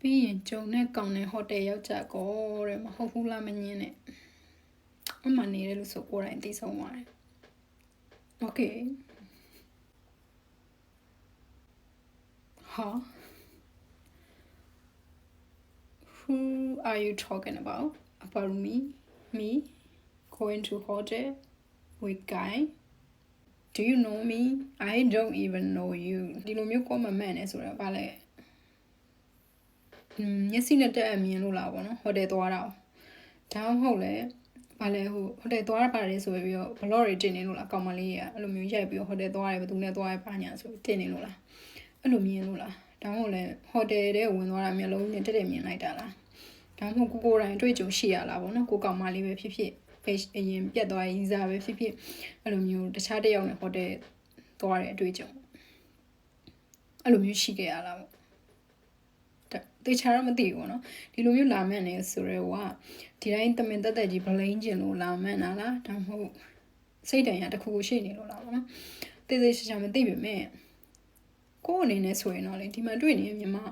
ပြီးရင်ဂျုံနဲ့ကောင်နဲ့ဟိုတယ်ရောက်ကြကောတဲ့မဟုတ်ဘူးလားမငင်းနဲ့အမှနေတယ်လို့ဆိုကိုယ်တိုင်သိဆုံးသွားတယ်โอเคဟာ Who are you talking about? About me? Me? Going to hotel with guy? Do you know me? I don't even know you. ဒီလိုမျိုး comment မှန်နေဆိုတော့ဗာလဲอืม မျက်စိနဲ့တက်အမြင်လို့လားပေါ့နော်ဟိုတယ်သွားတာဒါမှမဟုတ်လဲဗာလဲဟိုဟိုတယ်သွားတာပါတယ်ဆိုပြီးတော့ဘလော့တွေတင်နေလို့လားကောင်မလေးကအဲ့လိုမျိုးရိုက်ပြီးတော့ဟိုတယ်သွားတယ်ဘယ်သူနဲ့သွားရပါညာဆိုတင်နေလို့လားအဲ့လိုမြင်လို့လားဒါမှမဟုတ်လဲဟိုတယ်ထဲဝင်သွားတာမျိုးလုံးနဲ့တက်တက်မြင်လိုက်တာလားဒါမှမဟုတ်ကိုကိုယ်တိုင်တွေ့ကြုံရှိရလားပေါ့နော်ကိုကောင်မလေးပဲဖြစ်ဖြစ်အရင်ပြတ်သွားရေးစားပဲဖြစ်ဖြစ်အဲ့လိုမျိုးတခြားတစ်ယောက်နဲ့ဟိုတယ်သွားတဲ့အတွေ့အကြုံအဲ့လိုမျိုးရှိခဲ့ရလားပေါ့ တေချာတော့မသိဘူးနော်ဒီလိုမျိုးလာမှန်နေဆိုရဲကဒီတိုင်းတမင်တက်တက်ကြီးဗလိန်ကျင်လို့လာမှန်တာလားဒါမှမဟုတ်စိတ်တန်ရတစ်ခုခုရှိနေလို့လားပေါ့နော်တေးသေးချာချာမသိပေမဲ့ကိုယ်အနေနဲ့ဆိုရင်တော့လေဒီမှာတွေ့နေမြန်မာ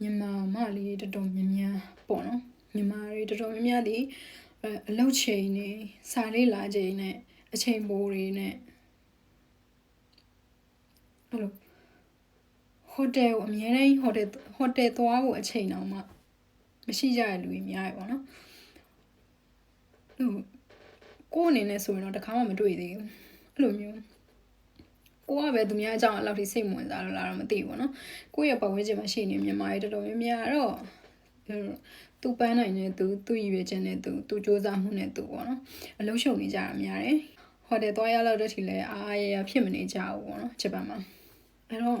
မြန်မာမလေးတော်တော်များများပေါ့နော်မြန်မာတွေတော်တော်များများဒီအလောက်ချိန်နေစာလေးလာချိန်နဲ့အချိန်ပိုတွေနဲ့အဲ့လို ဟိုတယ်ကိုအများတိုင်းဟိုတယ်ဟိုတယ်သွားဖို့အချိန်တောင်မှမရှိကြတဲ့လူတွေများရပါတော့ဟိုကိုယ်အနေနဲ့ဆိုရင်တော့တခါမှမတွေ့သေးဘူးအဲ့လိုမျိုးကိုကပဲသူများအကြောင်းအလောက်ထိစိတ်ဝင်စားလို့လာတော့မသိဘူးเนาะကိုယ့်ရဲ့ပတ်ဝန်းကျင်မှာရှိနေမြန်မာတွေတော်တော်များများတော့သူပန်းနိုင်တဲ့သူသူရည်ရွယ်ချက်နဲ့သူသူစ조사မှုနဲ့သူပေါ့နော်အလုံးရှုံနေကြတာများတယ်ဟိုတယ်သွားရလောက်တဲ့ထီလဲအားအားရရဖြစ်မနေကြဘူးပေါ့နော်ဂျပန်မှာအဲ့တော့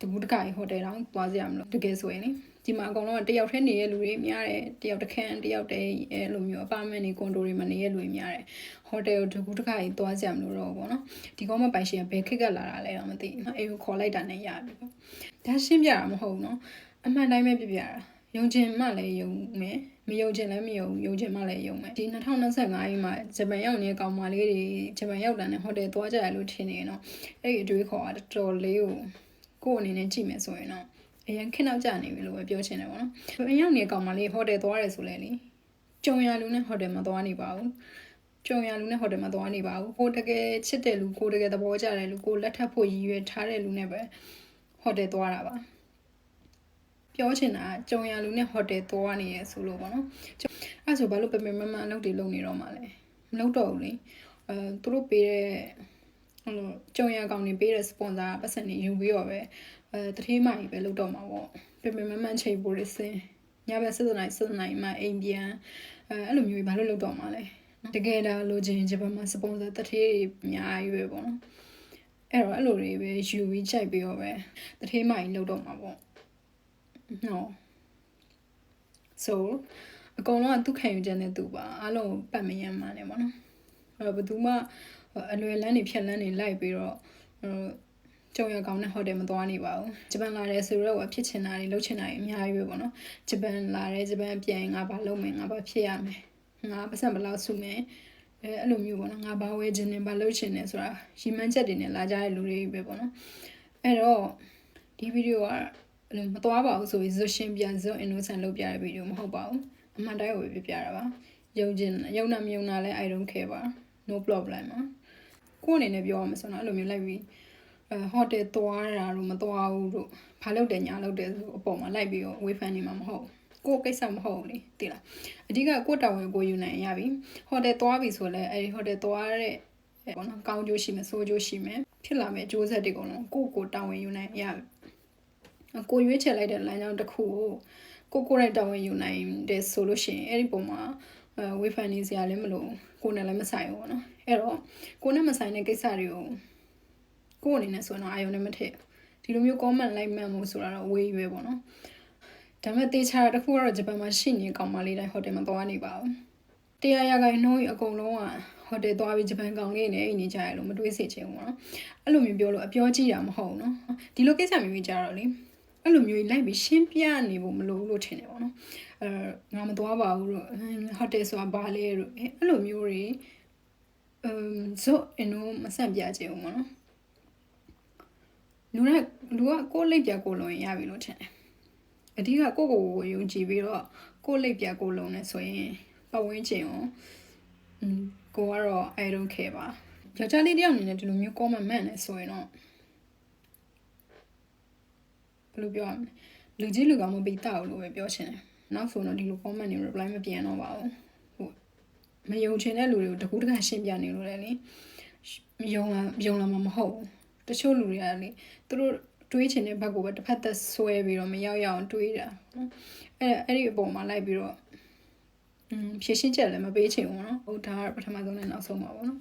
တကူတကကြီးဟိုတယ်တောင်သွားစရာမလိုတကယ်ဆိုရင်လေဒီမှာအကောင်လုံးကတယောက်တည်းနေတဲ့လူတွေများတယ်တယောက်တစ်ခန်းတယောက်တည်းအဲလိုမျိုးအပါမန်တွေကွန်ဒိုတွေမှာနေတဲ့လူတွေများတယ်ဟိုတယ်ကိုတကူတကကြီးသွားစရာမလိုတော့ဘူးပေါ့နော်ဒီကောင်မပိုင်ရှင်ကဘယ်ခက်ကလာတာလဲတော့မသိဘူးအေးကိုခေါ်လိုက်တာနဲ့ရပြီပေါ့ဒါရှင်းပြတာမဟုတ်ဘူးနော်အမှန်တိုင်းပဲပြပြတာယုံကျင်မှလည်းယုံမယ်မယုံကျင်လည်းမယုံယုံကျင်မှလည်းယုံမယ်ဒီ2025ရေးမှာဂျပန်ရောက်နေတဲ့ကောင်မလေးတွေဂျပန်ရောက်တာနဲ့ဟိုတယ်သွားကြရလို့ထင်နေနော်အဲ့ဒီအတွေးခေါ်တာတော်တော်လေးကို ကိုယ့်အနေနဲ့ကြည့်မယ်ဆိုရင်တော့အရင်ခက်နောက်ကျနေပြီလို့ပဲပြောချင်တယ်ပေါ့နော်ဂျပန်ရောက်နေတဲ့ကောင်မလေးဟိုတယ်သွားတယ်ဆိုလဲလေကြုံရလူနဲ့ဟိုတယ်မှာသွားနေပါဘူးကြုံရလူနဲ့ဟိုတယ်မှာသွားနေပါဘူးကိုတကယ်ချစ်တဲ့လူကိုတကယ်သဘောကျတဲ့လူကိုလက်ထပ်ဖို့ရည်ရွယ်ထားတဲ့လူနဲ့ပဲဟိုတယ်သွားတာပါပြောချင်တာကြုံရလူနဲ့ဟိုတယ်သွားနေရဆိုလို့ပေါ့နော်အဲ့ဆိုဘာလို့ပပမမအလုပ်တွေလုပ်နေတော့မှလဲမလုပ်တော့ဘူးလေအဲသူတို့ပေးတဲ့ ဟိုလိုကြုံရကောင်တွေပေးတဲ့စပွန်ဆာပတ်စံတွေယူပြီးတော့ပဲအဲတထေးမကြီးပဲလုပ်တော့မှာပေါ့ပပမမချိန်ပိုးရစင်ညဘက်7နိုင်7နိုင်မှအိမ်ပြန်အဲအဲ့လိုမျိုးဘာလို့လုပ်တော့မှာလဲတကယ်ဒါလိုချင်ဂျပန်မှာစပွန်ဆာတထေးတွေအများကြီးပဲပေါ့နော်အဲ့တော့အဲ့လိုတွေပဲယူပြီးချိန်ပြီးတော့ပဲတထေးမကြီးလုပ်တော့မှာပေါ့ no so အကုန်လုံးကသူခံယူချက်နဲ့သူပါအားလုံးပတ်မရမ်းမှန်းတယ်ပေါ့နော် အဲ့ဘယ်သူမှအလွယ်လန်းနေဖြက်လန်းနေလိုက်ပြီးတော့ဟိုကြုံရကောင်းတဲ့ဟိုတယ်မသွားနေပါဘူးဂျပန်လာတယ်ဆိုတော့ဖြစ်ချင်တာတွေလုပ်ချင်တာတွေအများကြီးပဲပေါ့နော်ဂျပန်လာတယ်ဂျပန်ပြန်ငါဘာလုပ်မယ်ငါဘာဖြစ်ရမယ်ငါပတ်စံဘယ်လောက်စုမယ်အဲအဲ့လိုမျိုးပေါ့နော်ငါဘာဝဲခြင်းနဲ့ဘာလုပ်ချင်တယ်ဆိုတာရီမန်းချက်တွေနဲ့လာကြတဲ့လူတွေပဲပေါ့နော်အဲ့တော့ဒီဗီဒီယိုကအဲ့လိုမသွားပါဘူးဆိုပြီးဇွတ်ရှင်းပြဇွတ် innocent လုပ်ပြတဲ့ဗီဒီယိုမဟုတ်ပါဘူးအမှန်တိုင်းကိုပြပြတာပါယုံကျင်ယုံနာမယုံနာလဲ I don't care ပါ no problem ပါကိုယ်အနေနဲ့ပြောရမှာဆိုတော့အဲ့လိုမျိုးလိုက်ပြီးအဲဟိုတယ်သွားတာတို့မသွားဘူးတို့ဘာလုပ်တယ်ညာလုပ်တယ်ဆိုအပေါ်မှာလိုက်ပြီးတော့ဝေဖန်နေမှာမဟုတ်ကိုကိစ္စမဟုတ်လေသိလားအဓိကကိုတာဝန်ကိုယူနိုင်ရပြီဟိုတယ်သွားပြီဆိုလဲအဲဒီဟိုတယ်သွားတဲ့ပေါ့နော်ကောင်းကျိုးရှိမယ်ဆိုးကျိုးရှိမယ်ဖြစ်လာမယ့်အကျိုးဆက်တွေကုန်လုံးကိုကိုတာဝန်ယူနိုင်ရပြီကိုရွေးချယ်လိုက်တဲ့လမ်းကြောင်းတစ်ခုကိုကိုကိုရိုက်တာဝန်ယူနိုင်တယ်ဆိုလို့ရှိရင်အဲ့ဒီပုံမှာအဲ ဝေဖန်နေစရာလည်းမလိုကိုနဲ့လည်းမဆိုင်ဘူးပေါ့နော်အဲ့တော့ကိုနဲ့မဆိုင်တဲ့ကိစ္စတွေကိုကိုအနေနဲ့ဆိုတော့အာယုံနဲ့မထည့်ဒီလိုမျိုး comment လိုက်မှန်မှုဆိုတာတော့ဝေးရွယ်ပေါ့နော်ဒါပေမဲ့တေချာတစ်ခုကတော့ဂျပန်မှာရှိနေကောင်မလေးတိုင်းဟိုတယ်မှာသွားနေပါဘူးတရားရခိုင်နှုန်းအကုန်လုံးကဟိုတယ်သွားပြီးဂျပန်ကောင်လေးနဲ့အိမ်နေကြရလို့မတွေးစေချင်ဘူးပေါ့နော်အဲ့လိုမျိုးပြောလို့အပြောကြည့်တာမဟုတ်ဘူးနော်ဒီလိုကိစ္စမျိုးကြီးကြတော့လေ အဲ့လိုမျိုးလိုက်ပြီးရှင်းပြနေဖို့မလိုဘူးလို့ထင်တယ်ပေါ့နော်အဲငါမသွားပါဘူးလို့ဟိုတယ်ဆိုတာဘာလဲလို့အဲ့လိုမျိုးတွေအမ်ဇို့အင်းတို့မဆန့်ပြချင်ဘူးပေါ့နော်လူကလူကကိုယ်လိပ်ပြကိုလုံးရင်ရပြီလို့ထင်တယ်အဓိကကိုယ့်ကိုယ်ကိုယုံကြည်ပြီးတော့ကိုယ့်လိပ်ပြကိုယ်လုံးနဲ့ဆိုရင်ပတ်ဝန်းကျင်ကိုอืมကိုကတော့ I don't care ပါယောက်ျားလေးတယောက်အနေနဲ့ဒီလိုမျိုး comment မှန်နေဆိုရင်တော့ ဘယ်လိုပြောရမလဲလူကြီးလူကောင်မပြီးတောက်လို့ပဲပြောချင်တယ်နောက်ဆိုတော့ဒီလို comment တွေ reply မပြန်တော့ပါဘူးဟိုမယုံချင်တဲ့လူတွေကိုတကူးတကရှင်းပြနေလို့လည်းလေမယုံလာမယုံလာမှာမဟုတ်ဘူးတချို့လူတွေကလေသူတို့တွေးချင်တဲ့ဘက်ကိုပဲတစ်ဖက်သက်ဆွဲပြီးတော့မရောက်ရအောင်တွေးတာနော်အဲ့အဲ့ဒီအပေါ်မှာလိုက်ပြီးတော့อืมဖြည့်ရှင်းချက်လည်းမပေးချင်ဘူးเนาะဟိုဒါကပထမဆုံးနဲ့နောက်ဆုံးပါပေါ့နော်